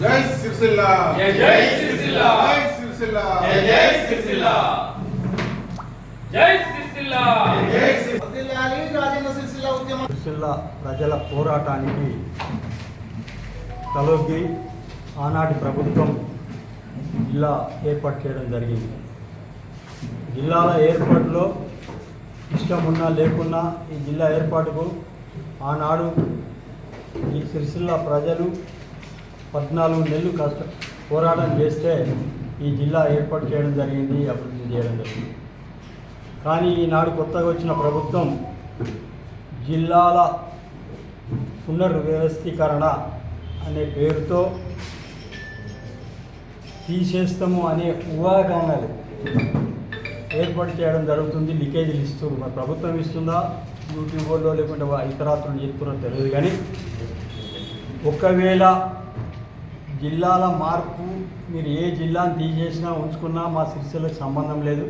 జై సిరిసిల్ల. జై జై సిరిసిల్ల. జై సిరిసిల్ల. జై జై సిరిసిల్ల. జై సిరిసిల్ల. జై సిరిసిల్ల. వర్ధిల్లాలి రాజన్న సిరిసిల్ల ఉద్యమం. సిరిసిల్ల ప్రజల పోరాటానికి తలొగ్గి ఆనాటి ప్రభుత్వం జిల్లా ఏర్పాటు చేయడం జరిగింది. జిల్లాల ఏర్పాటులో ఇష్టం ఉన్నా లేకున్నా ఈ జిల్లా ఏర్పాటుకు ఆనాడు ఈ సిరిసిల్ల ప్రజలు పద్నాలుగు నెలలు కష్ట పోరాటం చేస్తే ఈ జిల్లా ఏర్పాటు చేయడం జరిగింది అభివృద్ధి చేయడం జరిగింది. కానీ ఈనాడు కొత్తగా వచ్చిన ప్రభుత్వం జిల్లాల పునర్వ్యవస్థీకరణ అనే పేరుతో తీసేస్తాము అనే ఊహాగానాలు ఏర్పాటు చేయడం జరుగుతుంది లీకేజీలు ఇస్తూ మరి ప్రభుత్వం ఇస్తుందా? యూట్యూబ్లో లేకుంటే ఇతరాత్రులు చెప్తున్నారో తెలియదు కానీ ఒకవేళ జిల్లాల మార్పు మీరు ఏ జిల్లాను తీసేసినా ఉంచుకున్నా మా సిరిసిల్లకు సంబంధం లేదు.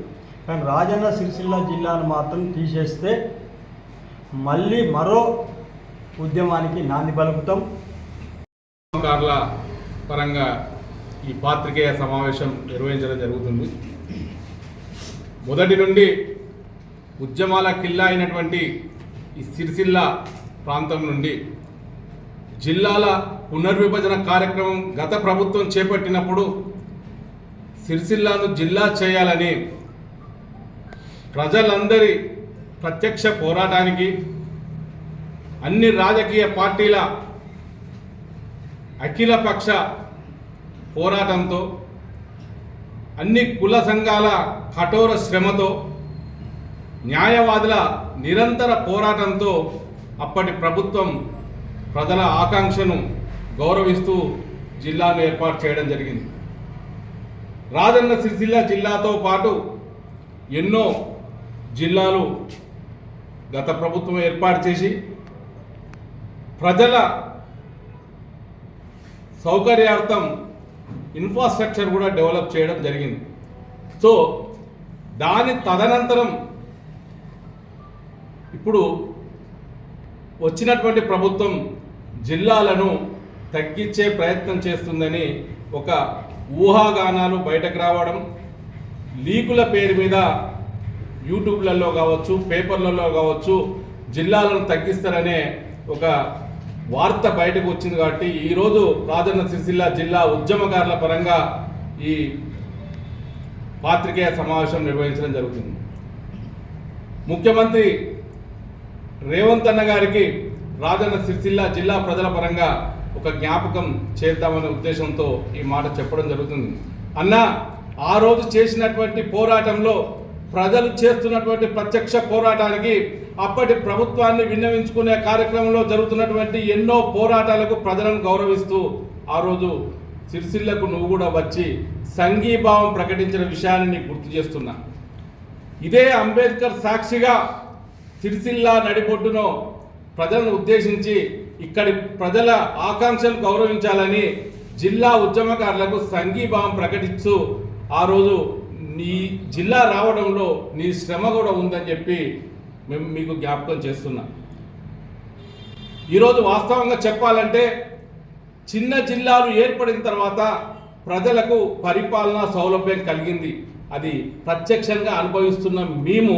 కానీ రాజన్న సిరిసిల్ల జిల్లాను మాత్రం తీసేస్తే మళ్ళీ మరో ఉద్యమానికి నాంది పలుకుతాం. కార్ల పరంగా ఈ పాత్రికేయ సమావేశం నిర్వహించడం జరుగుతుంది. మొదటి నుండి ఉద్యమాల కిల్లా అయినటువంటి ఈ సిరిసిల్ల ప్రాంతం నుండి జిల్లాల పునర్విభజన కార్యక్రమం గత ప్రభుత్వం చేపట్టినప్పుడు సిరిసిల్లాను జిల్లా చేయాలని ప్రజలందరి ప్రత్యక్ష పోరాటానికి అన్ని రాజకీయ పార్టీల అఖిలపక్ష పోరాటంతో అన్ని కుల సంఘాల కఠోర శ్రమతో న్యాయవాదుల నిరంతర పోరాటంతో అప్పటి ప్రభుత్వం ప్రజల ఆకాంక్షను గౌరవిస్తూ జిల్లాను ఏర్పాటు చేయడం జరిగింది. రాజన్న సిరిసిల్ల జిల్లాతో పాటు ఎన్నో జిల్లాలు గత ప్రభుత్వం ఏర్పాటు చేసి ప్రజల సౌకర్యార్థం ఇన్ఫ్రాస్ట్రక్చర్ కూడా డెవలప్ చేయడం జరిగింది. సో దాని తదనంతరం ఇప్పుడు వచ్చినటువంటి ప్రభుత్వం జిల్లాలను తగ్గించే ప్రయత్నం చేస్తుందని ఒక ఊహాగానాలు బయటకు రావడం లీకుల పేరు మీద యూట్యూబ్లలో కావచ్చు పేపర్లలో కావచ్చు జిల్లాలను తగ్గిస్తారనే ఒక వార్త బయటకు వచ్చింది కాబట్టి ఈరోజు రాజన్న సిరిసిల్ల జిల్లా ఉద్యమకారుల పరంగా ఈ పాత్రికేయ సమావేశం నిర్వహించడం జరుగుతుంది. ముఖ్యమంత్రి రేవంత్ అన్న గారికి రాజన్న సిరిసిల్ల జిల్లా ప్రజల పరంగా ఒక జ్ఞాపకం చేద్దామనే ఉద్దేశంతో ఈ మాట చెప్పడం జరుగుతుంది. అన్న ఆ రోజు చేసినటువంటి పోరాటంలో ప్రజలు చేస్తున్నటువంటి ప్రత్యక్ష పోరాటానికి అప్పటి ప్రభుత్వాన్ని విన్నవించుకునే కార్యక్రమంలో జరుగుతున్నటువంటి ఎన్నో పోరాటాలకు ప్రజలను గౌరవిస్తూ ఆ రోజు సిరిసిల్లకు నువ్వు కూడా వచ్చి సంఘీభావం ప్రకటించిన విషయాన్ని నీకు గుర్తు చేస్తున్నా. ఇదే అంబేద్కర్ సాక్షిగా సిరిసిల్ల నడిబొడ్డును ప్రజలను ఉద్దేశించి ఇక్కడి ప్రజల ఆకాంక్షను గౌరవించాలని జిల్లా ఉద్యమకారులకు సంఘీభావం ప్రకటిస్తూ ఆ రోజు నీ జిల్లా రావడంలో నీ శ్రమ కూడా ఉందని చెప్పి మేము మీకు జ్ఞాపకం చేస్తున్నాం. ఈరోజు వాస్తవంగా చెప్పాలంటే చిన్న జిల్లాలు ఏర్పడిన తర్వాత ప్రజలకు పరిపాలనా సౌలభ్యం కలిగింది. అది ప్రత్యక్షంగా అనుభవిస్తున్న మేము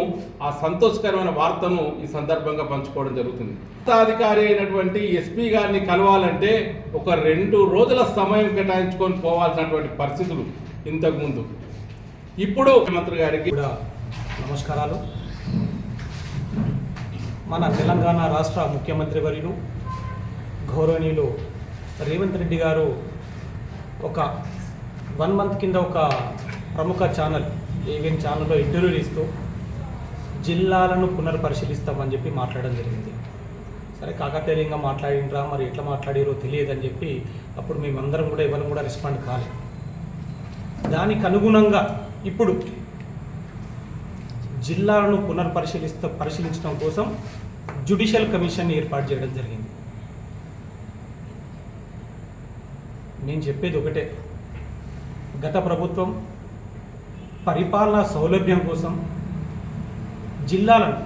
ఆ సంతోషకరమైన వార్తను ఈ సందర్భంగా పంచుకోవడం జరుగుతుంది. అధికారి అయినటువంటి ఎస్పీ గారిని కలవాలంటే ఒక రెండు రోజుల సమయం కేటాయించుకొని పోవాల్సినటువంటి పరిస్థితులు ఇంతకుముందు ఇప్పుడు ముఖ్యమంత్రి గారికి కూడా నమస్కారాలు. మన తెలంగాణ రాష్ట్ర ముఖ్యమంత్రి వర్యులు గౌరవనీయులు రేవంత్ రెడ్డి గారు ఒక వన్ మంత్ కింద ఒక ప్రముఖ ఛానల్ ఏవిఎన్ ఛానల్లో ఇంటర్వ్యూలు ఇస్తూ జిల్లాలను పునర్పరిశీలిస్తామని చెప్పి మాట్లాడడం జరిగింది. సరే కాకతీయంగా మాట్లాడినరా మరి ఎట్లా మాట్లాడారో తెలియదని చెప్పి అప్పుడు మేమందరం కూడా ఎవరు కూడా రెస్పాండ్ కాలేదు దానికి అనుగుణంగా ఇప్పుడు జిల్లాలను పునర్పరిశీలిస్త పరిశీలించడం కోసం జ్యుడిషియల్ కమిషన్ ఏర్పాటు చేయడం జరిగింది. నేను చెప్పేది ఒకటే. గత ప్రభుత్వం పరిపాలనా సౌలభ్యం కోసం జిల్లాలను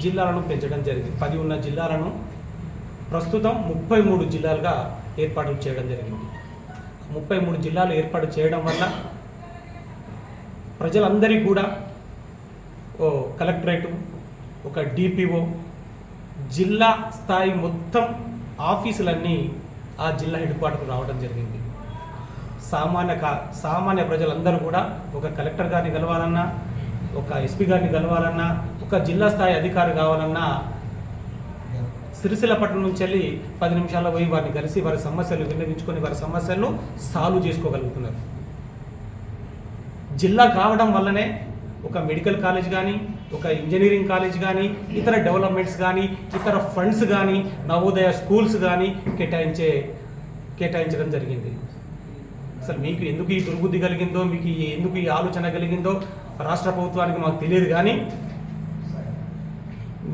జిల్లాలను పెంచడం జరిగింది. పది ఉన్న జిల్లాలను ప్రస్తుతం ముప్పై మూడు జిల్లాలుగా ఏర్పాటు చేయడం జరిగింది. ముప్పై మూడు జిల్లాలు ఏర్పాటు చేయడం వల్ల ప్రజలందరికీ కూడా ఓ కలెక్టరేటు ఒక డిపిఓ జిల్లా స్థాయి మొత్తం ఆఫీసులన్నీ ఆ జిల్లా హెడ్ క్వార్టర్కు రావడం జరిగింది. సామాన్య కా సామాన్య ప్రజలందరూ కూడా ఒక కలెక్టర్ గారిని కలవాలన్నా ఒక ఎస్పీ గారిని కలవాలన్నా ఒక జిల్లా స్థాయి అధికారి కావాలన్నా సిరిసిలపట్నం నుంచి వెళ్ళి పది నిమిషాల్లో పోయి వారిని కలిసి వారి సమస్యలు విన్నవించుకొని వారి సమస్యలను సాల్వ్ చేసుకోగలుగుతున్నారు. జిల్లా కావడం వల్లనే ఒక మెడికల్ కాలేజ్ కానీ ఒక ఇంజనీరింగ్ కాలేజ్ కానీ ఇతర డెవలప్మెంట్స్ కానీ ఇతర ఫండ్స్ కానీ నవోదయ స్కూల్స్ కానీ కేటాయించే కేటాయించడం జరిగింది. అసలు మీకు ఎందుకు ఈ దుర్బుద్ధి కలిగిందో మీకు ఎందుకు ఈ ఆలోచన కలిగిందో రాష్ట్ర ప్రభుత్వానికి మాకు తెలియదు కానీ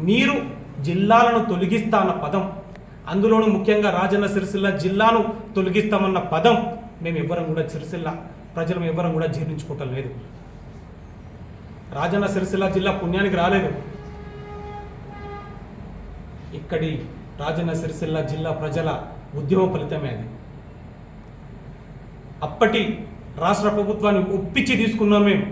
మీరు జిల్లాలను తొలగిస్తా అన్న పదం అందులోనూ ముఖ్యంగా రాజన్న సిరిసిల్ల జిల్లాను తొలగిస్తామన్న పదం మేము ఎవ్వరం కూడా సిరిసిల్ల ప్రజలు ఎవ్వరం కూడా జీర్ణించుకోవటం లేదు. రాజన్న సిరిసిల్ల జిల్లా పుణ్యానికి రాలేదు. ఇక్కడి రాజన్న సిరిసిల్ల జిల్లా ప్రజల ఉద్యమ ఫలితమే అది. అప్పటి రాష్ట్ర ప్రభుత్వాన్ని ఒప్పించి తీసుకున్నాం మేము.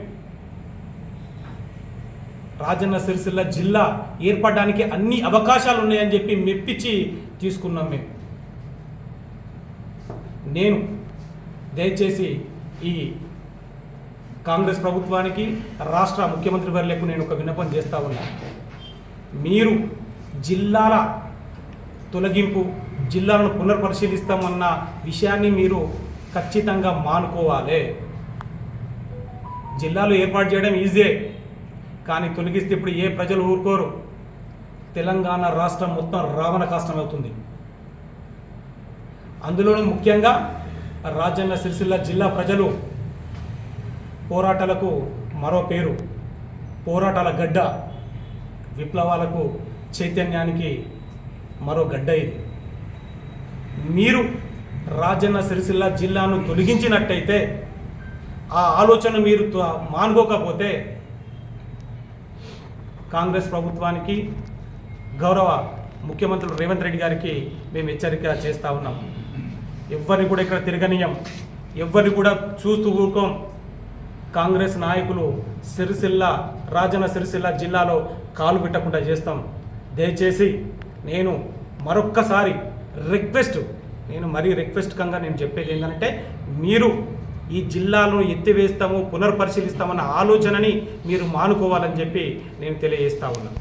రాజన్న సిరిసిల్ల జిల్లా ఏర్పడడానికి అన్ని అవకాశాలు ఉన్నాయని చెప్పి మెప్పించి తీసుకున్నాం మేము. నేను దయచేసి ఈ కాంగ్రెస్ ప్రభుత్వానికి రాష్ట్ర ముఖ్యమంత్రి వర్లకు నేను ఒక విన్నపం చేస్తా ఉన్నా. మీరు జిల్లాల తొలగింపు జిల్లాలను పునర్పరిశీలిస్తామన్న విషయాన్ని మీరు ఖచ్చితంగా మానుకోవాలి. జిల్లాలు ఏర్పాటు చేయడం ఈజీ కానీ తొలగిస్తే ఇప్పుడు ఏ ప్రజలు ఊరుకోరు. తెలంగాణ రాష్ట్రం మొత్తం రావణ కాష్టం అవుతుంది అందులోనూ ముఖ్యంగా రాజన్న సిరిసిల్ల జిల్లా ప్రజలు పోరాటాలకు మరో పేరు పోరాటాల గడ్డ. విప్లవాలకు చైతన్యానికి మరో గడ్డ ఇది. మీరు రాజన్న సిరిసిల్ల జిల్లాను తొలగించినట్టయితే ఆ ఆలోచన మీరు మానుకోకపోతే కాంగ్రెస్ ప్రభుత్వానికి గౌరవ ముఖ్యమంత్రులు రేవంత్ రెడ్డి గారికి మేము హెచ్చరిక చేస్తూ ఉన్నాం. ఎవరిని కూడా ఇక్కడ తిరగనీయం. ఎవరిని కూడా చూస్తూ ఊరుకోం. కాంగ్రెస్ నాయకులు సిరిసిల్ల రాజన్న సిరిసిల్ల జిల్లాలో కాలు పెట్టకుండా చేస్తాం. దయచేసి నేను మరొక్కసారి రిక్వెస్ట్ నేను మరీ రిక్వెస్ట్ కంగా నేను చెప్పేది ఏంటంటే మీరు ఈ జిల్లాలను ఎత్తివేస్తాము పునర్పరిశీలిస్తామన్న ఆలోచనని మీరు మానుకోవాలని చెప్పి నేను తెలియజేస్తా ఉన్నాను